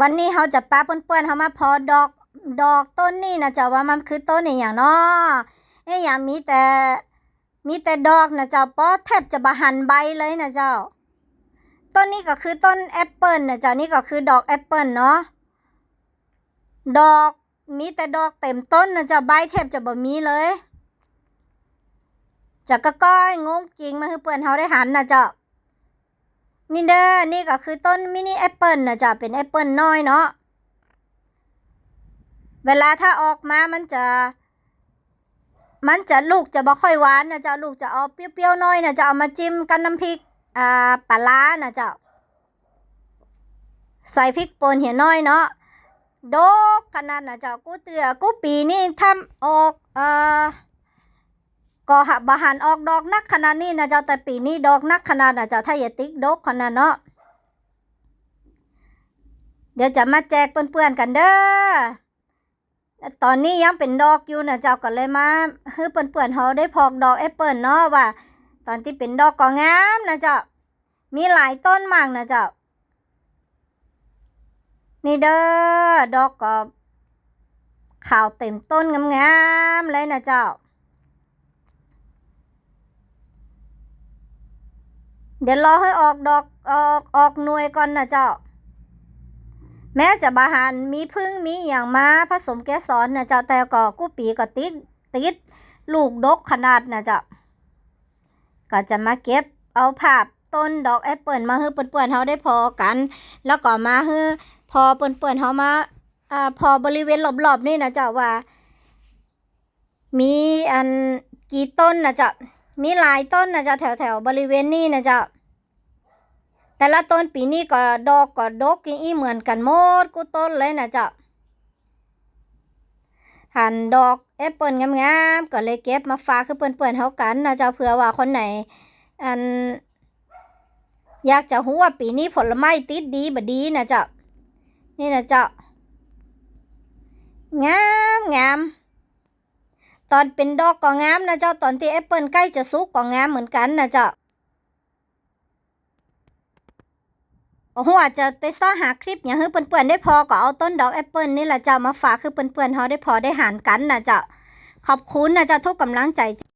วันนี้เขาจะป้าเปื้อนๆเขามาพอดอกดอกต้นนี่นะเจ้าว่ามันคือต้นอหย่างเนาะเอ้ยอย่างมีแต่มีแต่ดอกนะเจ้าป้อแทบจะบะหันใบเลยนะเจ้า ต้นนี้ก็คือต้นแอปเปิลนะเจ้านี่ก็คือดอกแอปเปิลเนาะดอกมีแต่ดอกเต็มต้นนะเจ้าใบแทบจะบ่มีเลยจะกระก้อยงงกิงมาคือเปื่อนเขาได้หันนะเจ้า นี่เด้อ นี่ก็คือต้นมินิแอปเปิลนะจ๊ะ เป็นแอปเปิลน้อยเนาะ เวลาถ้าออกมามันจะ มันจะลูกจะบ่ค่อยหวานนะจ๊ะ ลูกจะเอาเปรี้ยวๆน้อยนะจะเอามาจิ้มกันน้ำพริก อ่าปลาร้านะจ๊ะ ใส่พริกป่นเหี่ยน้อยเนาะ โดกขนาดนะจ๊ะ กูเตือกูปีนี่ทำออก อ่า ก็หะบหันออกดอกนักขนาดนี้นะเจ้าแต่ปีนี้ดอกนักขนาดนะเจ้าถ้าอย่าติ๊กดกขนาดเนาะเดี๋ยวจะมาแจกเพื่อนๆกันเด้อตอนนี้ยังเป็นดอกอยู่นะเจ้าก็เลยมาให้เพื่อนๆเขาได้พอกดอกแอปเปิลเนาะว่า ตอนที่เป็นดอกก็งามนะเจ้ามีหลายต้นมากนะเจ้านี่เด้อดอกก็ขาวเต็มต้นงามๆเลยนะเจ้า เดี๋ยวรอให้ออกดอกออกออกหน่วยก่อนนะเจ้า แม้จะบาหารมีพึ่งมีอย่างมาผสมแกสอนนะเจ้าแต่ก็กู้ปีก็ติดติดลูกดกขนาดนะเจ้าก็จะมาเก็บเอาภาพต้นดอกแอปเปิลมาให้เปื่อนๆเขาได้พอกัน แล้วก็มาให้พอเปื่อนๆเขามาอ่าพอบริเวณรอบๆนี่นะเจ้าว่า มีอันกี่ต้นนะเจ้า มีหลายต้นนะจ๊ะแถวแถวบริเวณนี้นะจ๊ะแต่ละต้นปีนี้ก็ดอกก็ดกอีเหมือนกันหมดกูต้นเลยนะจ๊ะหันดอกแอปเปิลงามๆก็เลยเก็บมาฝากคือเปื่นๆเขากันนะจ๊ะเผื่อว่าคนไหนอันอยากจะรู้ว่าปีนี้ผลไม้ติดดีบดีนะจ๊ะนี่นะจ๊ะงามงาม ตอนเป็นดอกก็งามนะเจ้าตอนที่แอปเปิลใกล้จะสุกก็งามเหมือนกันนะเจ้าโอ้โหจะไปซ่อหาคลิปอย่างให้เปื่อนๆได้พอก็เอาต้นดอกแอปเปิลนี่แหละเจ้ามาฝากคือเปื่อนๆเขาได้พอได้หารกันนะเจ้าขอบคุณนะเจ้าทุกกำลังใจ